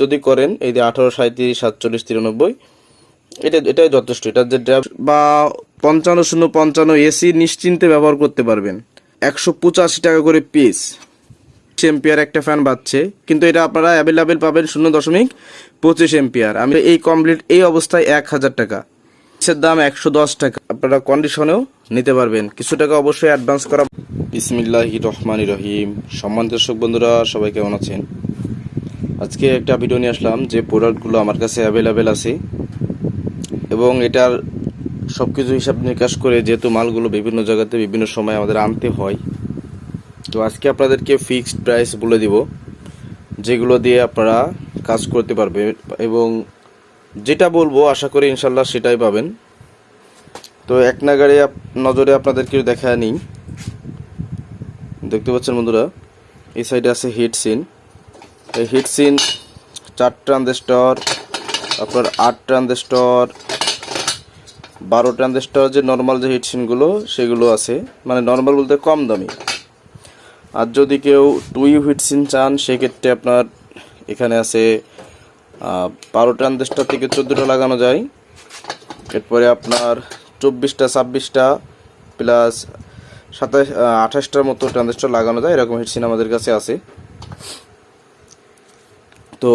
যদি করেন, এই যে আঠারো সাঁত্রিশ সাতচল্লিশ, তিরানব্বই, এটা, এটাই যথেষ্ট। এটা যে ড্রাইভ বা পঞ্চান্ন, শূন্য, পঞ্চান্ন এসি নিশ্চিন্তে ব্যবহার করতে পারবেন। একশো পঁচাশি টাকা করে পিস এম্পিয়ার একটা ফ্যান বাজছে, কিন্তু এটা আপনারা অ্যাভেলেবেল পাবেন শূন্য দশমিক পঁচিশ এম্পিয়ার আমি এই কমপ্লিট এই অবস্থায় এক হাজার টাকা। এর দাম একশো দশ টাকা। আপনারা কন্ডিশনেও নিতে পারবেন। কিছু টাকা অবশ্যই অ্যাডভান্স করা বিসমিল্লাহি রহমানি রহিম। সম্মান দর্শক বন্ধুরা, সবাই কেমন আছেন? আজকে একটা ভিডিও নিয়ে আসলাম যে প্রোডাক্টগুলো আমার কাছে অ্যাভেলেবেল আছে। এবং এটার সব কিছু হিসাব নিকাশ করে যেহেতু মালগুলো বিভিন্ন জায়গাতে বিভিন্ন সময় আমাদের আনতে হয়, তো আজকে আপনাদেরকে ফিক্সড প্রাইস বলে দিব, যেগুলো দিয়ে আপনারা কাজ করতে পারবে এবং যেটা বলব, আশা করি ইনশাল্লাহ সেটাই পাবেন। তো এক নাগারে নজরে আপনাদেরকে দেখা নিই। দেখতে পাচ্ছেন বন্ধুরা, এই সাইডে আছে হিট সিন এই হিট সিন চার ট্রানজিস্টর আপনার আট ট্রানজিস্টর বারো ট্রানজিস্টর যে নর্মাল যে হিট সিনগুলো সেগুলো আছে। মানে নর্মাল বলতে কম দামি। আর যদি কেউ টুই হিট সিন চান, সেক্ষেত্রে আপনার এখানে আছে বারো ট্রানজিস্টর থেকে চোদ্দোটা লাগানো যায়। এরপরে আপনার চব্বিশটা, ছাব্বিশটা প্লাস সাতাশ আঠাশটার মতো ট্রানজিস্টর লাগানো যায়। এরকম হিটসিন আমাদের কাছে আছে। তো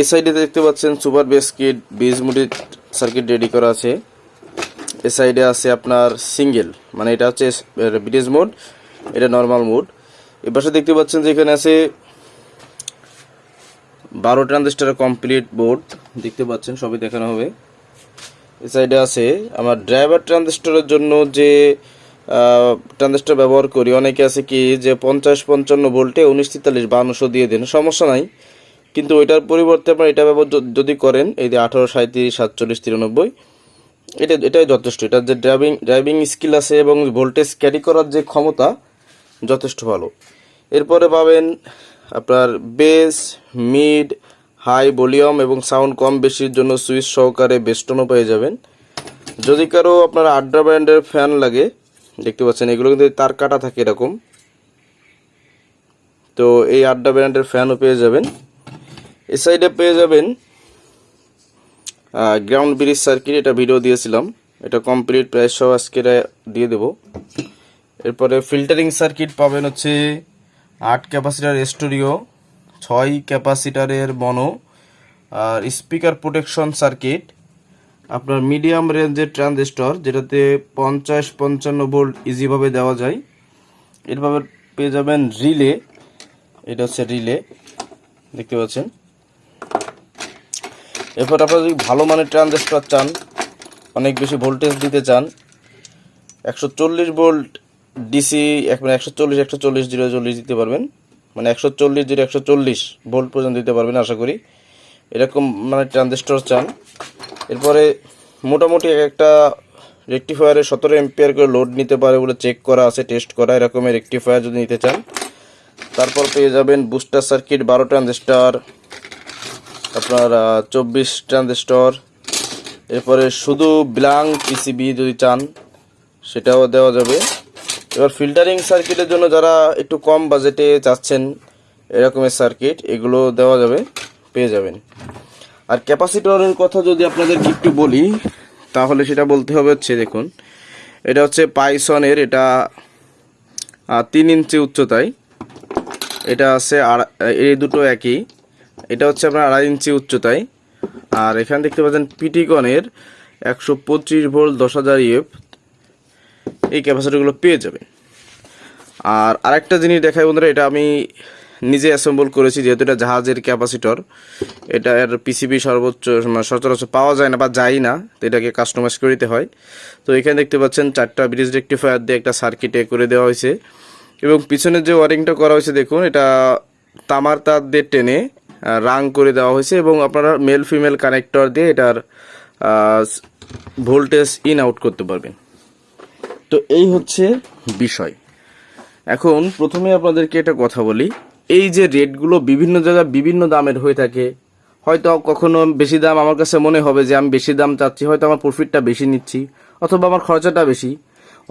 এই সাইডে দেখতে পাচ্ছেন সুপার বেসকিট বিজ মুডি সার্কিট রেডি করা আছে। এ সাইডে আছে আপনার সিঙ্গেল মানে এটা হচ্ছে ব্রিজ মোড এটা নর্মাল মোড এ পাশে দেখতে পাচ্ছেন যে এখানে আছে বারো ট্রানজিস্টারের কমপ্লিট বোর্ড দেখতে পাচ্ছেন, সবই দেখানো হবে। এ সাইডে আছে আমার ড্রাইভার ট্রানজিস্টরের জন্য যে ট্রানজিস্টর ব্যবহার করি, অনেকে আছে কি যে পঞ্চাশ পঞ্চান্ন ভোল্টে উনিশ তেতাল্লিশ বাউন্নশো দিয়ে দেন, সমস্যা নাই। কিন্তু ওইটার পরিবর্তে আপনার এটা ব্যবহার যদি করেন, এই যে আঠারো সাঁত্রিশ সাতচল্লিশ, তিরানব্বই, এটা, এটাই যথেষ্ট। এটার যে ড্রাইভিং ড্রাইভিং স্কিল আছে এবং ভোল্টেজ ক্যারি করার যে ক্ষমতা, যথেষ্ট ভালো। এরপরে পাবেন আপনার বেস মিড হাই ভলিউম এবং সাউন্ড কম বেশির জন্য সুইচ সহকারে বেস্টনও পেয়ে যাবেন। যদি কারও আপনার আড্ডা ব্র্যান্ডের ফ্যান লাগে, দেখতে পাচ্ছেন এগুলো কিন্তু তার কাটা থাকে এরকম। তো এই আড্ডা ব্র্যান্ডের ফ্যানও পেয়ে যাবেন। এ সাইডে পেয়ে যাবেন গ্রাউন্ড ব্রিজ সার্কিট এটা ভিডিও দিয়েছিলাম। এটা কমপ্লিট প্রাইস সহ আজকে দিয়ে দেবো। এরপরে ফিল্টারিং সার্কিট পাবেন হচ্ছে আট ক্যাপাসিটার স্টুডিও ছয় ক্যাপাসিটারের মনো, আর স্পিকার প্রোটেকশন সার্কিট আপনার মিডিয়াম রেঞ্জের ট্রানজিস্টর যেটাতে পঞ্চাশ পঞ্চান্ন ভোল্ট ইজিভাবে দেওয়া যায়। এরভাবে পেয়ে যাবেন রিলে এটা হচ্ছে রিলে দেখতে পাচ্ছেন। এরপর আপনারা যদি ভালো মানের ট্রানজিস্টর চান, অনেক বেশি ভোল্টেজ দিতে চান, একশো চল্লিশ ভোল্ট ডিসি মানে একশো চল্লিশ একশো চল্লিশ, জিরো চল্লিশ দিতে পারবেন। মানে একশো চল্লিশ, জিরো, একশো চল্লিশ ভোল্ট পর্যন্ত দিতে পারবেন আশা করি। এরকম মানে ট্রানজিস্টর চান। এরপরে মোটামুটি এক একটা রেকটিফায়ারে সতেরো এম্পিয়ার করে লোড নিতে পারে বলে চেক করা আছে, টেস্ট করা এরকমের রেকটিফায়ার যদি নিতে চান, তারপর পেয়ে যাবেন বুস্টার সার্কিট, বারো ট্রানজিস্টর আপনার চব্বিশ ট্রানজিস্টর এরপরে শুধু ব্লাং পিসিবি যদি চান, সেটাও দেওয়া যাবে। এবার ফিল্টারিং সার্কিটের জন্য যারা একটু কম বাজেটে চাচ্ছেন, এরকমের সার্কিট, এগুলো দেওয়া যাবে, পেয়ে যাবেন। আর ক্যাপাসিটরের কথা যদি আপনাদেরকে একটু বলি, তাহলে সেটা বলতে হবে হচ্ছে, দেখুন, এটা হচ্ছে পাইসনের, এটা তিন ইঞ্চি উচ্চতায়। এটা আছে আর, এই দুটো একই। এটা হচ্ছে আপনার আড়াই ইঞ্চি উচ্চতায়। আর এখানে দেখতে পাচ্ছেন পিটিকনের একশো পঁচিশ ভোল্ট দশ হাজার ইএফ এই ক্যাপাসিটিগুলো পেয়ে যাবে আর আরেকটা জিনিস দেখাই বন্ধুরা, এটা আমি নিজে অ্যাসেম্বল করেছি, যেহেতু এটা জাহাজের ক্যাপাসিটর। এটা এর পিসিবি সর্বোচ্চ মানে সচরাচর পাওয়া যায় না বা যায় না, তো এটাকে কাস্টমাইজ করে দিতে হয়। তো এখানে দেখতে পাচ্ছেন চারটা ব্রিজ রেক্টিফায়ার দিয়ে একটা সার্কিটে করে দেওয়া হয়েছে। এবং পিছনের যে ওয়ারিংটা করা হয়েছে, দেখুন, এটা তামার তার দিয়ে টেনে রাং করে দেওয়া হয়েছে এবং আপনারা মেল ফিমেল কানেক্টর দিয়ে এটার ভোল্টেজ ইন আউট করতে পারবেন। তো এই হচ্ছে বিষয়। এখন প্রথমে আপনাদেরকে একটা কথা বলি। এই যে রেটগুলো বিভিন্ন জায়গায় বিভিন্ন দামের হয়ে থাকে, হয়তো কখনো বেশি দাম আমার কাছে মনে হবে যে আমি বেশি দাম চাচ্ছি, হয়তো আমার প্রফিটটা বেশি নিচ্ছি, অথবা আমার খরচাটা বেশি,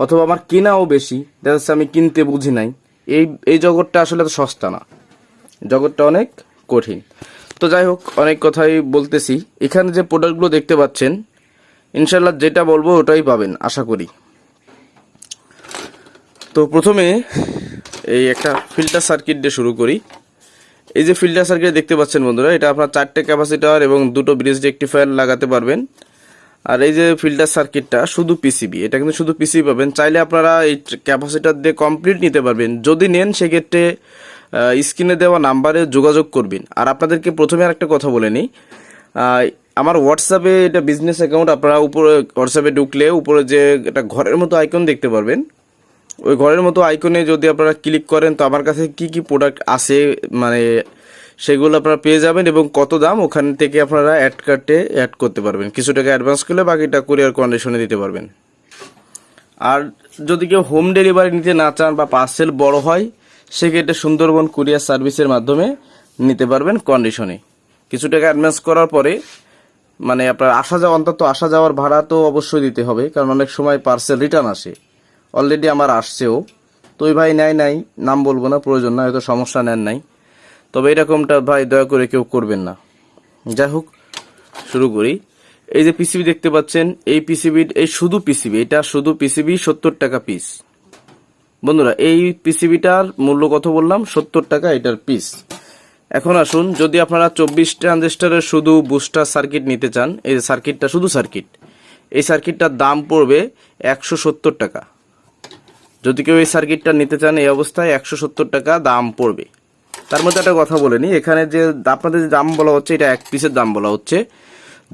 অথবা আমার কেনাও বেশি। দেখা আমি কিনতে বুঝি নাই। এই এই জগৎটা আসলে এত সস্তা না। জগৎটা অনেক কঠিন। তো যাই হোক, অনেক কথাই বলতেছি। এখানে যে প্রোডাক্টগুলো দেখতে পাচ্ছেন ইনশাল্লাহ যেটা বলব ওটাই পাবেন, আশা করি। তো প্রথমে এই একটা ফিল্টার সার্কিট দিয়ে শুরু করি। এই যে ফিল্টার সার্কিট দেখতে পাচ্ছেন বন্ধুরা, এটা আপনার চারটে ক্যাপাসিটার এবং দুটো ব্রিজ রেক্টিফায়ার লাগাতে পারবেন। আর এই যে ফিল্টার সার্কিটটা শুধু পিসিবি, এটা কিন্তু শুধু পিসিবি পাবেন। চাইলে আপনারা এই ক্যাপাসিটার দিয়ে কমপ্লিট নিতে পারবেন। যদি নেন, সেক্ষেত্রে স্ক্রিনে দেওয়া নাম্বারে যোগাযোগ করবেন। আর আপনাদেরকে প্রথমে আর একটা কথা বলে নিই। আমার হোয়াটসঅ্যাপে এটা বিজনেস অ্যাকাউন্ট আপনারা উপরে হোয়াটসঅ্যাপে ঢুকলে উপরে যে একটা ঘরের মতো আইকন দেখতে পারবেন। ওই ঘরের মতো আইকনে যদি আপনারা ক্লিক করেন, তো আমার কাছে কি কি প্রোডাক্ট আছে মানে সেগুলো আপনারা পেয়ে যাবেন এবং কত দাম, ওখান থেকে আপনারা অ্যাড কার্টে অ্যাড করতে পারবেন। কিছু টাকা অ্যাডভান্স করলে বাকিটা কুরিয়ার কন্ডিশনে দিতে পারবেন। আর যদি কেউ হোম ডেলিভারি নিতে না চান বা পার্সেল বড় হয় সেক্ষেত্রে সুন্দরবন কুরিয়ার সার্ভিসের মাধ্যমে নিতে পারবেন কন্ডিশনে কিছু টাকা অ্যাডভান্স করার পরে মানে আপনার আসা যাওয়া, অন্তত আসা যাওয়ার ভাড়া তো অবশ্যই দিতে হবে, কারণ অনেক সময় পার্সেল রিটার্ন আসে। অলরেডি আমার আসছেও। তো ওই ভাই নেয় নাই, নাম বলব না, প্রয়োজন না হয়তো সমস্যা নেন নাই। তবে এরকমটা ভাই দয়া করে কেউ করবেন না। যাই হোক, শুরু করি। এই যে পিসিবি দেখতে পাচ্ছেন, এই পিসিবি এই শুধু পিসিবি এটা শুধু পিসিবি সত্তর টাকা পিস বন্ধুরা, এই পিসিবিটার মূল্য কত বললাম? সত্তর টাকা, এটার পিস এখন আসুন, যদি আপনারা চব্বিশ ট্রানজিস্টারের শুধু বুস্টার সার্কিট নিতে চান, এই সার্কিটটা শুধু সার্কিট এই সার্কিটটার দাম পড়বে একশো সত্তর টাকা। যদি কেউ এই সার্কিটটা নিতে চান এই অবস্থায়, একশো সত্তর টাকা দাম পড়বে। তার মধ্যে একটা কথা বলে নিই এখানে যে আপনাদের যে দাম বলা হচ্ছে, এটা এক পিসের দাম বলা হচ্ছে।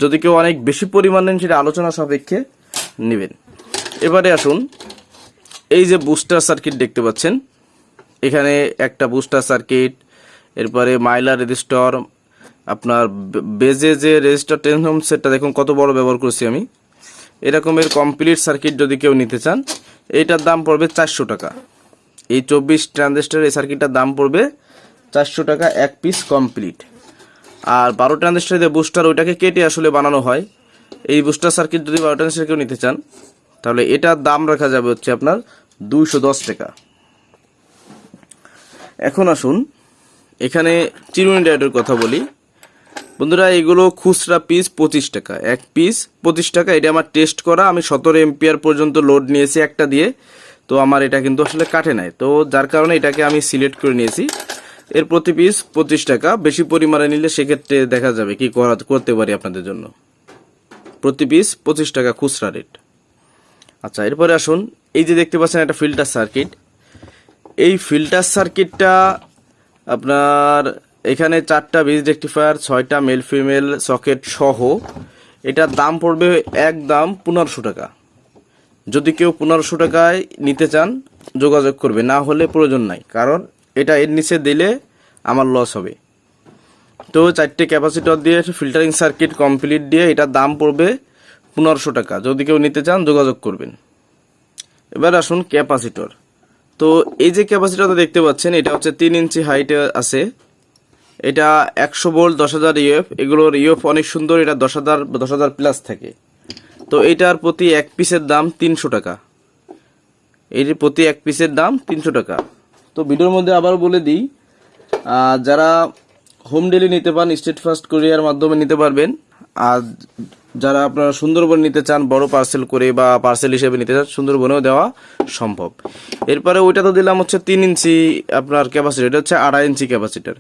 যদি কেউ অনেক বেশি পরিমাণ নেন সেটা আলোচনা সাপেক্ষে নেবেন। এবারে আসুন এই যে বুস্টার সার্কিট দেখতে পাচ্ছেন, এখানে একটা বুস্টার সার্কিট এরপরে মাইলার রেজিস্টর আপনার বেজে যে রেজিস্টার টেন হোম সেটটা দেখুন কত বড় ব্যবহার করছি আমি। এরকমের কমপ্লিট সার্কিট যদি কেউ নিতে চান, এইটার দাম পড়বে চারশো টাকা। এই চব্বিশ ট্রানজিস্টার এই সার্কিটটার দাম পড়বে চারশো টাকা এক পিস কমপ্লিট আর বারো ট্রানজিস্টার যে বুস্টার ওইটাকে কেটে আসলে বানানো হয়। এই বুস্টার সার্কিট যদি বারো ট্রানজিস্টার কেউ নিতে চান তাহলে এটার দাম রাখা যাবে হচ্ছে আপনার দুইশো দশ টাকা। এখন আসুন, এখানে চিরুনি ডায়েটের কথা বলি। বন্ধুরা, এগুলো খুচরা পিস পঁচিশ টাকা। এক পিস পঁচিশ টাকা, এটা আমার টেস্ট করা। আমি সতেরো এমপিআর পর্যন্ত লোড নিয়েছি একটা দিয়ে। তো আমার এটা কিন্তু আসলে কাটে নাই। তো যার কারণে এটাকে আমি সিলেক্ট করে নিয়েছি। এর প্রতি পিস পঁচিশ টাকা। বেশি পরিমাণে নিলে সেক্ষেত্রে দেখা যাবে কি করা করতে পারি আপনাদের জন্য। প্রতি পিস পঁচিশ টাকা খুচরা রেট আচ্ছা এরপরে আসুন। এই যে দেখতে পাচ্ছেন একটা ফিল্টার সার্কিট এই ফিল্টার সার্কিটটা আপনার এখানে চারটা বীজ রেক্টিফায়ার ছয়টা মেল ফিমেল সকেট সহ এটার দাম পড়বে এক দাম পনেরোশো টাকা। যদি কেউ পনেরোশো টাকায় নিতে চান, যোগাযোগ করবে। না হলে প্রয়োজন নাই, কারণ এটা এর নিচে দিলে আমার লস হবে। তো চারটে ক্যাপাসিটর দিয়ে ফিল্টারিং সার্কিট কমপ্লিট দিয়ে এটার দাম পড়বে পনেরোশো টাকা। যদি কেউ নিতে চান, যোগাযোগ করবেন। এবার আসুন ক্যাপাসিটর। তো এই যে ক্যাপাসিটরটা দেখতে পাচ্ছেন, এটা হচ্ছে তিন ইঞ্চি হাইটে আছে। এটা একশো ভোল্ট, দশ হাজার ইউএফ। এগুলোর ইউএফ অনেক সুন্দর, এটা দশ হাজার দশ হাজার প্লাস থাকে। তো এটার প্রতি এক পিসের দাম তিনশো টাকা। এর প্রতি এক পিসের দাম তিনশো টাকা। তো ভিডিওর মধ্যে আবার বলে দিই যারা হোম ডেলি নিতে পান স্টেট ফার্স্ট কোরিয়ার মাধ্যমে নিতে পারবেন। আর যারা আপনারা সুন্দরবন নিতে চান, বড় পার্সেল করে বা পার্সেল হিসেবে নিতে চান, সুন্দরবনেও দেওয়া সম্ভব। এরপরে ওইটা তো দিলাম হচ্ছে তিন ইঞ্চি আপনার ক্যাপাসিটি এটা হচ্ছে আড়াই ইঞ্চি ক্যাপাসিটার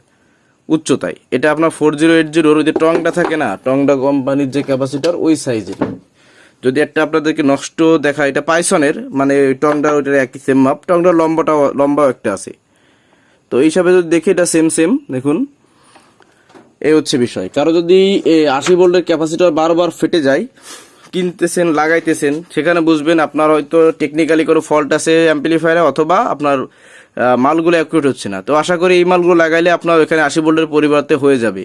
উচ্চতায়। এটা আপনার ফোর জিরো এইট জিরোর ওই যে টংটা থাকে না, টংটা কোম্পানির যে ক্যাপাসিটার ওই সাইজের যদি একটা আপনাদেরকে নষ্ট দেখা এটা পাইসনের মানে টংটা ওইটার একই সেম মাপ টংটা লম্বাটা লম্বাও একটা আছে। তো এই হিসাবে যদি দেখি, এটা সেম সেম দেখুন। এই হচ্ছে বিষয়। কারও যদি আশি ভোল্টের ক্যাপাসিটার বারবার ফেটে যায়, কিনতেছেন, লাগাইতেছেন, সেখানে বুঝবেন আপনার হয়তো টেকনিক্যালি কোনো ফল্ট আছে অ্যাম্পলিফায়ারে অথবা আপনার মালগুলো অ্যাকুরেট হচ্ছে না। তো আশা করি এই মালগুলো লাগাইলে আপনার এখানে আশি ভোল্টের পরিবর্তে হয়ে যাবে।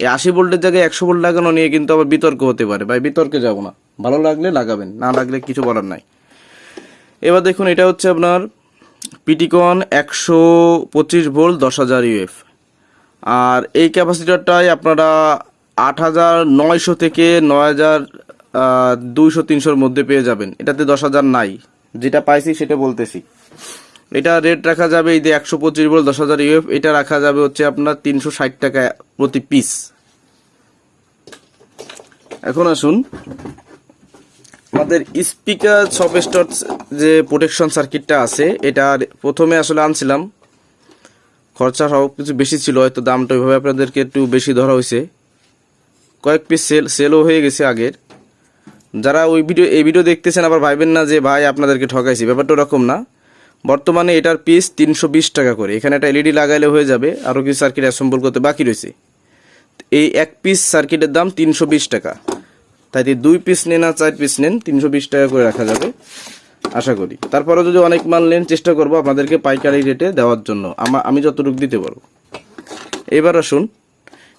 এই আশি ভোল্টের জায়গায় একশো ভোল্ট লাগানো নিয়ে কিন্তু আবার বিতর্ক হতে পারে। ভাই, বিতর্কে যাব না। ভালো লাগলে লাগাবেন, না লাগলে কিছু বলার নাই। এবার দেখুন, এটা হচ্ছে আপনার পিটিকন একশো পঁচিশ ভোল্ট দশ হাজার ইউএফ আর এই ক্যাপাসিটারটাই আপনারা আট হাজার নয়শো থেকে নয় হাজার দুইশো তিনশোর মধ্যে পেয়ে যাবেন। এটাতে দশ হাজার নাই। যেটা পাইছি সেটা বলতেছি। এটা রেট রাখা যাবে এই যে একশো পঁচিশ ভোল্ট দশ হাজার ইউএফ এটা রাখা যাবে হচ্ছে আপনার তিনশো ষাট টাকা প্রতি পিস এখন আসুন। আমাদের স্পিকার সব যে প্রোটেকশন সার্কিটটা আছে এটার প্রথমে আসলে আনছিলাম। খরচা সব কিছু বেশি ছিল, হয়তো দামটা ওইভাবে আপনাদেরকে একটু বেশি ধরা হয়েছে। কয়েক পিস সেল সেলও হয়ে গেছে আগের। যারা ওই ভিডিও এই ভিডিও দেখতেছেন আবার ভাইবেন না যে, ভাই, আপনাদেরকে ঠকাইছি। ব্যাপারটা ওরকম না। বর্তমানে এটার পিস তিনশো বিশ টাকা করে। এখানে একটা এলইডি লাগাইলে হয়ে যাবে আরও কিছু সার্কিট অ্যাসেম্বল করতে বাকি রয়েছে। এই এক পিস সার্কিটের দাম তিনশো বিশ টাকা। তাই দুই পিস নেন আর চার পিস নেন, তিনশো বিশ টাকা করে রাখা যাবে। আশা করি। তারপরেও যদি অনেক মাল নেন, চেষ্টা করব আপনাদেরকে পাইকারি রেটে দেওয়ার জন্য। আমা আমি যতটুকু দিতে পারব। এবার আসুন,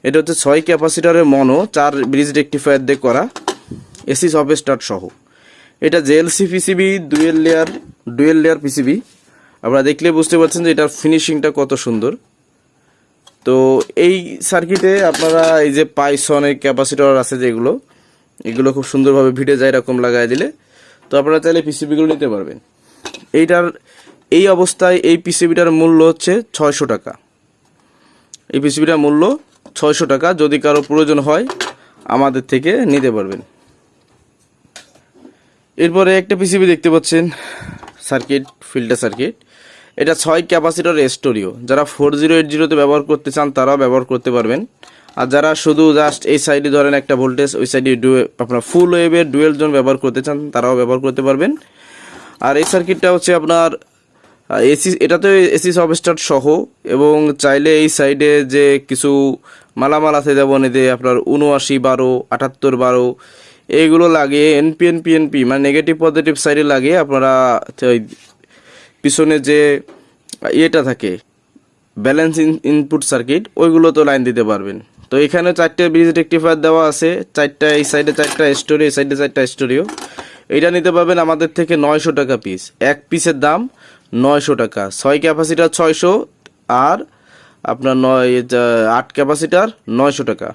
এটা হচ্ছে ছয় ক্যাপাসিটারের মনো, চার ব্রিজ রেক্টিফায়ার দিয়ে করা এসি সব স্টার্ট সহ। এটা JLC PCB dual layer dual layer PCB আপনারা দেখলে বুঝতে পারছেন যে এটার ফিনিশিংটা কত সুন্দর। তো এই সার্কিটে আপনারা এই যে পাইসনের ক্যাপাসিটর আছে যেগুলো, এগুলো খুব সুন্দরভাবে ভিড়ে যায় এরকম লাগাই দিলে। তো আপনারা চাইলে পিসিবিগুলো নিতে পারবেন। এইটার, এই অবস্থায় এই পিসিবিটার মূল্য হচ্ছে ছয়শো টাকা। এই পিসিবিটার মূল্য ছয়শো টাকা যদি কারও প্রয়োজন হয় আমাদের থেকে নিতে পারবেন। এরপরে একটা পিসিবি দেখতে পাচ্ছেন, সার্কিট, ফিল্টার সার্কিট। এটা ছয় ক্যাপাসিটর স্টোরিও। যারা ফোর জিরো এইট জিরোতে ব্যবহার করতে চান তারাও ব্যবহার করতে পারবেন। আর যারা শুধু জাস্ট এই সাইডে ধরেন একটা ভোল্টেজ ওই সাইডে আপনার ফুল ওয়েভের ডুয়েল জোন ব্যবহার করতে চান, তারাও ব্যবহার করতে পারবেন। আর এই সার্কিটটা হচ্ছে আপনার এসি এটাতে এসি সব স্টার্ট সহ, এবং চাইলে এই সাইডে যে কিছু মালামাল আছে, যেমন এতে আপনার উনআশি বারো, আটাত্তর বারো এইগুলো লাগিয়ে এনপিএন পিএনপি মানে নেগেটিভ পজিটিভ সাইডে লাগিয়ে আপনারা ওই পিছনে যে ইয়েটা থাকে ব্যালেন্স ইনপুট সার্কিট ওইগুলো তো লাইন দিতে পারবেন। তো এখানে চারটে ব্রিজ রেক্টিফায়ার দেওয়া আছে। চারটা এই সাইডে চারটা স্টোরি, এই সাইডে চারটা স্টোরিও। এটা নিতে পারবেন আমাদের থেকে নয়শো টাকা পিস এক পিসের দাম নয়শো টাকা। ছয় ক্যাপাসিটার ছয়শো আর আপনার নয় আট ক্যাপাসিটার নয়শো টাকা।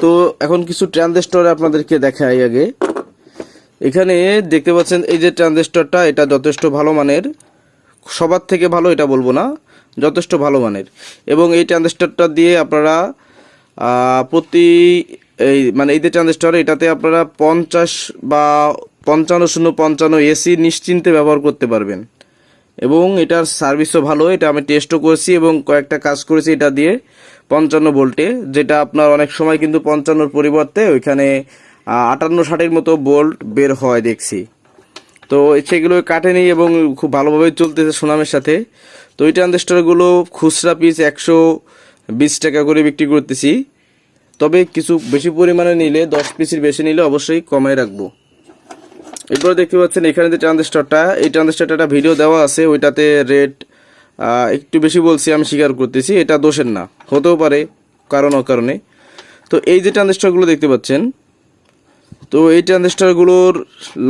তো এখন কিছু ট্রানজিস্টর আপনাদেরকে দেখাই আগে। এখানে দেখতে পাচ্ছেন এই যে ট্রানজিস্টরটা এটা যথেষ্ট ভালো মানের। সবার থেকে ভালো এটা বলব না, যথেষ্ট ভালো মানের। এবং এই ট্রানজিস্টরটা দিয়ে আপনারা প্রতি এই মানে এই যে ট্রানজিস্টর এটাতে আপনারা পঞ্চাশ বা পঞ্চান্ন শূন্য পঞ্চান্ন এসি নিশ্চিন্তে ব্যবহার করতে পারবেন। এবং এটার সার্ভিসও ভালো, এটা আমি টেস্টও করেছি এবং কয়েকটা কাজ করেছি এটা দিয়ে পঞ্চান্ন ভোল্টে যেটা আপনার অনেক সময় কিন্তু পঞ্চান্নর পরিবর্তে ওইখানে আটান্ন ষাটের মতো বোল্ট বের হয় দেখছি। তো সেগুলো কাটেনি এবং খুব ভালোভাবে চলতেছে সুনামের সাথে। তো এই ট্রানজিস্টরগুলো খুচরা পিস একশো বিশ টাকা করে বিক্রি করতেছি। তবে কিছু বেশি পরিমাণে নিলে, দশ পিসের বেশি নিলে অবশ্যই কমায় রাখব। এরপরে দেখতে পাচ্ছেন এখানে যে ট্রানজিস্টরটা, এই ট্রানজিস্টরটা ভিডিও দেওয়া আছে, ওইটাতে রেট একটু বেশি বলছি, আমি স্বীকার করতেছি, এটা দোষের না। হতেও পারে, কারণ অকারণে। তো এই যে ট্রানজিস্টরগুলো দেখতে পাচ্ছেন, তো এই ট্রানজিস্টরগুলোর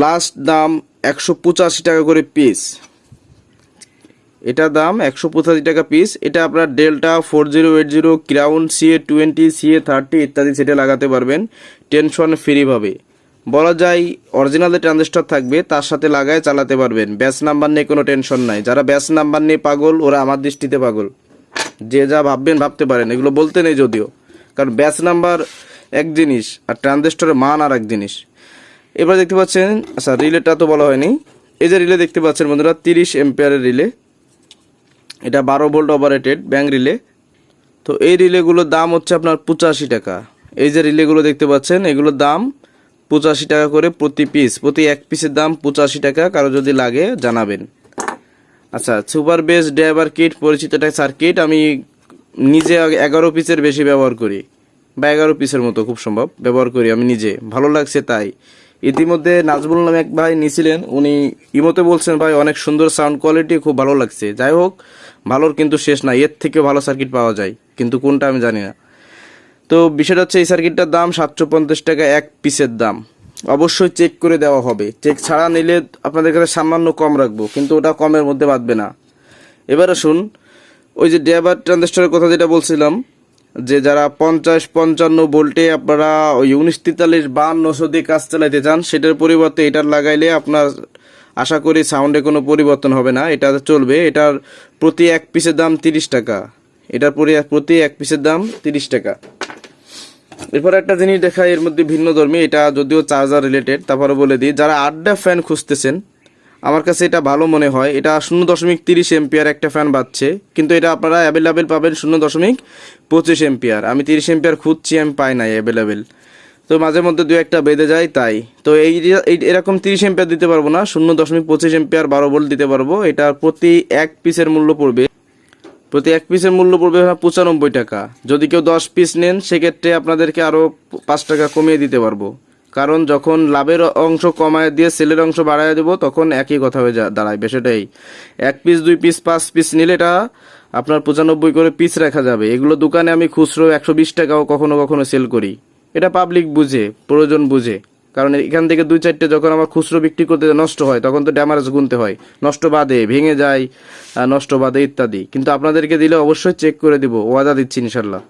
লাস্ট দাম একশো পঁচাশি টাকা করে পিস এটার দাম একশো পঁচাশি টাকা পিস এটা আপনার delta four zero eight zero crown CA twenty CA thirty ইত্যাদি সেটে লাগাতে পারবেন। টেনশন ফ্রিভাবে বলা যায় অরিজিনাল ট্রানজিস্টর থাকবে, তার সাথে লাগায় চালাতে পারবেন। ব্যাচ নাম্বার নিয়ে কোনো টেনশন নাই। যারা ব্যাচ নাম্বার নিয়ে পাগল, ওরা আমার দৃষ্টিতে পাগল। যে যা ভাববেন, ভাবতে পারেন। এগুলো বলতে নেই যদিও। কারণ ব্যাচ নাম্বার এক জিনিস, আর ট্রানজিস্টরের মান আর এক জিনিস। এবার দেখতে পাচ্ছেন আচ্ছা রিলেটা তো বলা হয়নি। এই যে রিলে দেখতে পাচ্ছেন বন্ধুরা, তিরিশ এম্পিয়ারের রিলে এটা বারো ভোল্ট অপারেটেড ব্যাঙ্ক রিলে তো এই রিলেগুলোর দাম হচ্ছে আপনার পঁচাশি টাকা। এই যে রিলেগুলো দেখতে পাচ্ছেন, এগুলোর দাম পঁচাশি টাকা করে প্রতি পিস প্রতি এক পিসের দাম পঁচাশি টাকা কারও যদি লাগে জানাবেন। আচ্ছা সুপার বেস ড্রাইভার কিট পরিচিত একটা সার্কিট আমি নিজে এগারো পিসের বেশি ব্যবহার করি। বা এগারো পিসের মতো খুব সম্ভব, ব্যবহার করি আমি নিজে। ভালো লাগছে তাই। ইতিমধ্যে নাজবুল নামে এক ভাই নিয়েছিলেন উনি ইমোতে বলছেন, ভাই, অনেক সুন্দর সাউন্ড কোয়ালিটি খুব ভালো লাগছে। যাই হোক ভালোর কিন্তু শেষ না এর থেকে ভালো সার্কিট পাওয়া যায়, কিন্তু কোনটা আমি জানি না। তো বিষয়টা হচ্ছে এই সার্কিটটার দাম সাতশো পঞ্চাশ টাকা এক পিসের দাম। অবশ্যই চেক করে দেওয়া হবে। চেক ছাড়া নিলে আপনাদের কাছে সামান্য কম রাখব, কিন্তু ওটা কমের মধ্যে বাঁধবে না। এবার আসুন, ওই যে ড্রাইভার ট্রানজিস্টরের কথা যেটা বলছিলাম, যে যারা পঞ্চাশ পঞ্চান্ন ভোল্টে আপনারা ওই উনিশ তেতাল্লিশ বান্নশো দিয়ে কাজ চালাইতে চান, সেটার পরিবর্তে এটার লাগাইলে আপনার আশা করি সাউন্ডে কোনো পরিবর্তন হবে না। এটা চলবে। এটার প্রতি এক পিসের দাম তিরিশ টাকা। এটার পরি- প্রতি এক পিসের দাম তিরিশ টাকা। এরপর একটা জিনিস দেখা এর মধ্যে ভিন্ন ধর্মী। এটা যদিও চার্জার রিলেটেড তারপরে বলে দিই। যারা আড্ডা ফ্যান খুঁজতেছেন, আমার কাছে এটা ভালো মনে হয়। এটা শূন্য দশমিক তিরিশ এম্পিয়ার একটা ফ্যান বাজছে। কিন্তু এটা আপনারা অ্যাভেলেবেল পাবেন শূন্য দশমিক পঁচিশ এম্পিয়ার। আমি তিরিশ এম্পিয়ার খুঁজছি, আমি পাই নাই অ্যাভেলেবেল তো মাঝে মধ্যে দু একটা বেঁধে যায়, তাই। তো এই এরকম তিরিশ এম্পিয়ার দিতে পারব না, শূন্য দশমিক পঁচিশ এম্পিয়ার বারো ভোল্ট দিতে পারব, এটা প্রতি এক পিসের মূল্য পড়বে, প্রতি এক পিসের মূল্য পড়বে পঁচানব্বই টাকা। যদি কেউ দশ পিস নেন, সেক্ষেত্রে আপনাদেরকে আরও পাঁচ টাকা কমিয়ে দিতে পারব। কারণ যখন লাভের অংশ কমায় দিয়ে সেলের অংশ বাড়ায় দেবো, তখন একই কথা হয়ে যা দাঁড়ায় সেটাই। এক পিস, দুই পিস, পাঁচ পিস নিলে এটা আপনার পঁচানব্বই করে পিস রাখা যাবে। এগুলো দোকানে আমি খুচরো একশো বিশ টাকাও কখনো কখনো সেল করি। এটা পাবলিক বুঝে, প্রয়োজন বুঝে। কারণ এখান থেকে দুই চারটে যখন আমার খুচরো বিক্রি করতে নষ্ট হয়, তখন তো ড্যামারেজ গুনতে হয়। নষ্ট বাদে, ভেঙে যায় নষ্ট বাদে ইত্যাদি। কিন্তু আপনাদেরকে দিলে অবশ্যই চেক করে দিব, ওয়াদা দিচ্ছি ইনশাল্লাহ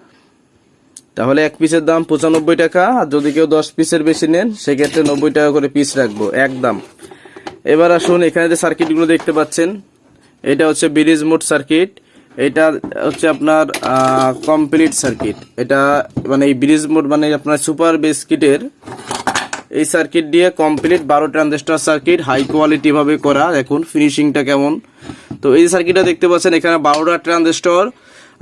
তাহলে এক পিসের দাম পঁচানব্বই টাকা, আর যদি কেউ দশ পিসের বেশি নেন, সেক্ষেত্রে নব্বই টাকা করে পিস রাখব একদম এবার আসুন, এখানে যে সার্কিটগুলো দেখতে পাচ্ছেন, এটা হচ্ছে ব্রিজ মোড সার্কিট এটা হচ্ছে আপনার কমপ্লিট সার্কিট এটা মানে এই ব্রিজ মোড মানে আপনার সুপার বেসকিটের এই সার্কিট দিয়ে কমপ্লিট বারো ট্রানজিস্টর সার্কিট হাই কোয়ালিটি ভাবে করা। দেখুন ফিনিশিংটা কেমন। তো এই সার্কিটটা দেখতে পাচ্ছেন, এখানে বারোটা ট্রানজিস্টর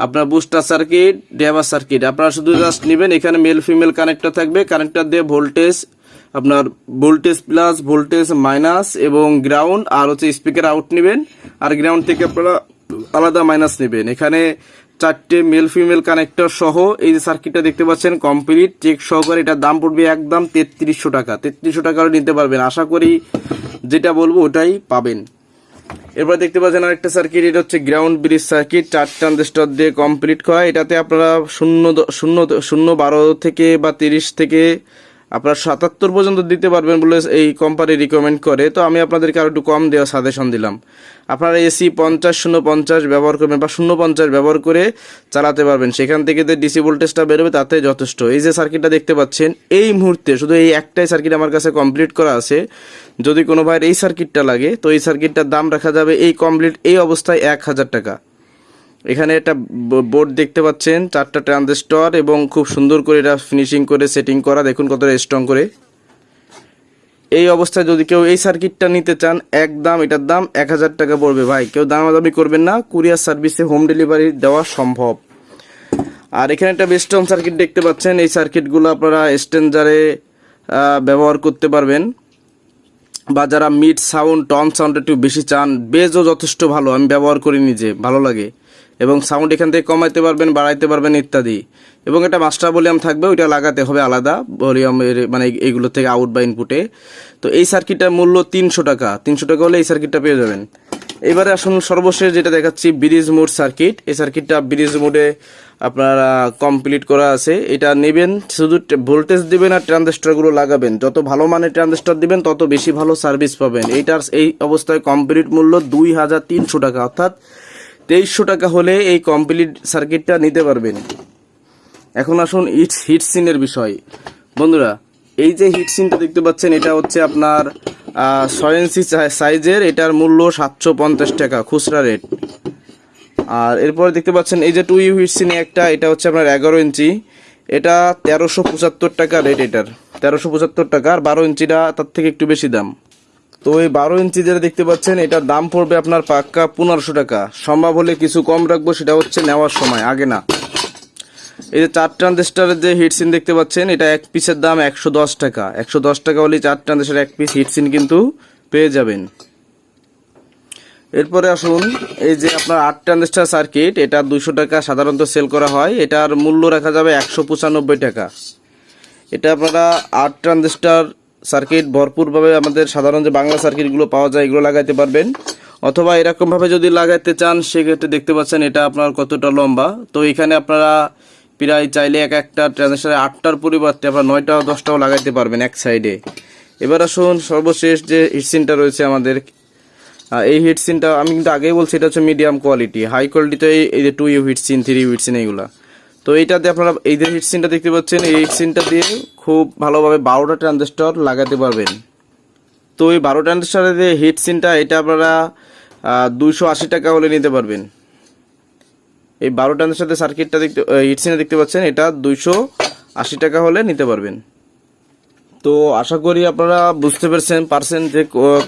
আপনার বুস্টার সার্কিট ড্রাইভার সার্কিট আপনারা শুধু জাস্ট নেবেন, এখানে মেল ফিমেল কানেক্টর থাকবে। কানেক্টর দিয়ে ভোল্টেজ আপনার ভোল্টেজ প্লাস ভোল্টেজ মাইনাস এবং গ্রাউন্ড আর হচ্ছে স্পিকার আউট নেবেন। আর গ্রাউন্ড থেকে আপনারা আলাদা মাইনাস নেবেন। এখানে চারটে মেল ফিমেল কানেক্টর সহ এই যে সার্কিটটা দেখতে পাচ্ছেন কমপ্লিট চেক সহকারে এটার দাম পড়বে একদম তেত্রিশশো টাকা। তেত্রিশশো টাকাও নিতে পারবেন। আশা করি যেটা বলব ওটাই পাবেন। এরপর দেখতে পাচ্ছেন আরেকটা সার্কিট এটা হচ্ছে গ্রাউন্ড ব্রিজ সার্কিট চার ট্রানজিস্টর দিয়ে কমপ্লিট করা। এটাতে আপনারা শূন্য শূন্য শূন্য বারো থেকে বা তিরিশ থেকে আপনারা সাতাত্তর পর্যন্ত দিতে পারবেন বলে এই কোম্পানি রিকমেন্ড করে। তো আমি আপনাদেরকে আরও একটু কম দেওয়ার সাজেশন দিলাম। আপনারা এসি পঞ্চাশ, শূন্য পঞ্চাশ ব্যবহার করবেন বা শূন্য পঞ্চাশ ব্যবহার করে চালাতে পারবেন। সেখান থেকে যে ডিসি ভোল্টেজটা বেরোবে তাতে যথেষ্ট। এই যে সার্কিটটা দেখতে পাচ্ছেন, এই মুহূর্তে শুধু এই একটাই সার্কিট আমার কাছে কমপ্লিট করা আছে। যদি কোনো ভাইয়ের এই সার্কিটটা লাগে, তো এই সার্কিটটার দাম রাখা যাবে এই কমপ্লিট এই অবস্থায় এক হাজার টাকা। এখানে একটা বোর্ড দেখতে পাচ্ছেন, চারটা ট্রানজিস্টর এবং খুব সুন্দর করে এটা ফিনিশিং করে সেটিং করা, দেখুন কতটা স্ট্রং করে। এই অবস্থায় যদি কেউ এই সার্কিটটা নিতে চান একদম এটার দাম এক হাজার টাকা পড়বে। ভাই, কেউ দামাদামি করবেন না, কুরিয়ার সার্ভিসে হোম ডেলিভারি দেওয়া সম্ভব। আর এখানে একটা বেস্টন সার্কিট দেখতে পাচ্ছেন, এই সার্কিটগুলো আপনারা স্টেঞ্জারে ব্যবহার করতে পারবেন। বা যারা মিড সাউন্ড টন সাউন্ড একটু বেশি চান, বেজও যথেষ্ট ভালো, আমি ব্যবহার করি নিজে, ভালো লাগে। এবং সাউন্ড এখান থেকে কমাইতে পারবেন, বাড়াইতে পারবেন ইত্যাদি। এবং এটা মাস্টার ভলিউম থাকবে, ওইটা লাগাতে হবে আলাদা ভলিউমের মানে এইগুলো থেকে আউট বা ইনপুটে তো এই সার্কিটটার মূল্য তিনশো টাকা। তিনশো টাকা হলে এই সার্কিটটা পেয়ে যাবেন। এবারে আসুন সর্বশেষ যেটা দেখাচ্ছি ব্রিজ মোড সার্কিট এই সার্কিটটা ব্রিজ মোডে আপনারা কমপ্লিট করা আছে। এটা নেবেন, শুধু ভোল্টেজ দিবেন আর ট্রানজিস্টরগুলো লাগাবেন। যত ভালো মানের ট্রানজিস্টর দিবেন, তত বেশি ভালো সার্ভিস পাবেন। এইটার, এই অবস্থায় কমপ্লিট মূল্য দুই হাজার তিনশো টাকা। অর্থাৎ তেইশশো টাকা হলে এই কমপ্লিট সার্কিটটা নিতে পারবেন। এখন আসুন ইটস হিটসিনের বিষয়। বন্ধুরা, এই যে হিটসিনটা দেখতে পাচ্ছেন, এটা হচ্ছে আপনার ছয় ইঞ্চি সাইজের এটার মূল্য সাতশো পঞ্চাশ টাকা, খুচরা রেট আর এরপর দেখতে পাচ্ছেন, এই যে টু ইউ হিটসিনে একটা, এটা হচ্ছে আপনার এগারো ইঞ্চি এটা তেরোশো পঁচাত্তর টাকা রেট এটার। তেরোশো পঁচাত্তর টাকা, আর বারো ইঞ্চিটা তার থেকে একটু বেশি দাম। তো এই বারো ইঞ্চি যেটা দেখতে পাচ্ছেন, এটার দাম পড়বে আপনার পাক্কা পনেরোশো টাকা। সম্ভব হলে কিছু কম রাখব, সেটা হচ্ছে নেওয়ার সময়, আগে না। এই যে চার ট্রানজিস্টারের যে হিটসিন দেখতে পাচ্ছেন, এটা এক পিসের দাম একশো দশ টাকা। একশো দশ টাকা হলে চার ট্রানজিস্টার এক পিস হিটসিন কিন্তু পেয়ে যাবেন। এরপরে আসুন, এই যে আপনার আট ট্রানজিস্টার সার্কিট এটা দুশো টাকা সাধারণত সেল করা হয়। এটার মূল্য রাখা যাবে একশো পঁচানব্বই টাকা। এটা আপনারা আট ট্রানজিস্টার সার্কিট ভরপুরভাবে আমাদের সাধারণ যে বাংলা সার্কিটগুলো পাওয়া যায়, এগুলো লাগাইতে পারবেন। অথবা এরকমভাবে যদি লাগাইতে চান, সেক্ষেত্রে দেখতে পাচ্ছেন এটা আপনার কতটা লম্বা। তো এখানে আপনারা প্রায় চাইলে এক একটা ট্রানজিস্টারে আটটার পরিবর্তে আপনার নয়টা, দশটাও লাগাইতে পারবেন এক সাইডে এবার আসুন, সর্বশেষ যে হিটসিনটা রয়েছে আমাদের। এই হিটসিনটা আমি কিন্তু আগেই বলছি, এটা হচ্ছে মিডিয়াম কোয়ালিটি হাই কোয়ালিটিতে এই যে two U heatsink three U heatsink এইগুলা। তো এইটাতে আপনারা এই যে হিটসিনটা দেখতে পাচ্ছেন, এই হিটসিনটা দিয়ে খুব ভালোভাবে বারোটা ট্রানজিস্টর লাগাতে পারবেন। তো এই বারো ট্রানজিস্টরের যে হিটসিনটা এটা আপনারা দুশো আশি টাকা হলে নিতে পারবেন। এই বারো ট্রানজিস্টরের সার্কিটটা দেখতে হিটসিনে দেখতে পাচ্ছেন, এটা দুইশো আশি টাকা হলে নিতে পারবেন। তো আশা করি আপনারা বুঝতে পারছেন পারছেন যে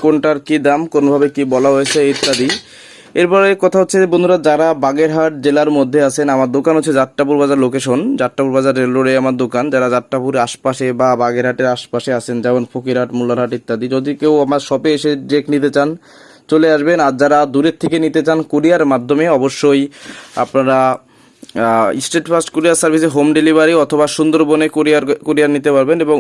কোনটার কি দাম, কোনভাবে কি বলা হয়েছে ইত্যাদি। এরপরে কথা হচ্ছে বন্ধুরা, যারা বাগেরহাট জেলার মধ্যে আছেন, আমার দোকান হচ্ছে যাত্রাপুর বাজার লোকেশন যাত্রাপুর বাজার রেল রোডে আমার দোকান। যারা যাত্রাপুরের আশপাশে বা বাগেরহাটের আশপাশে আছেন, যেমন ফকিরহাট মুল্লারহাট ইত্যাদি, যদি কেউ আমার শপে এসে চেক নিতে চান, চলে আসবেন। আর যারা দূরের থেকে নিতে চান কুরিয়ার মাধ্যমে, অবশ্যই আপনারা স্টেট ফাস্ট কুরিয়ার সার্ভিসে হোম ডেলিভারি অথবা সুন্দরবনে কুরিয়ার কুরিয়ার নিতে পারবেন এবং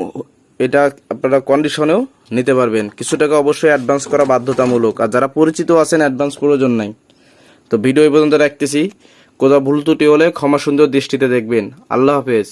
এটা আপনারা কন্ডিশনেও নিতে পারবেন। কিছু টাকা অবশ্যই অ্যাডভান্স করা বাধ্যতামূলক। আর যারা পরিচিত আছেন অ্যাডভান্স প্রয়োজন নাই। তো ভিডিও পর্যন্ত রাখতেছি। কোথাও ভুল ত্রুটি হলে ক্ষমা সুন্দর দৃষ্টিতে দেখবেন। আল্লাহ হাফেজ।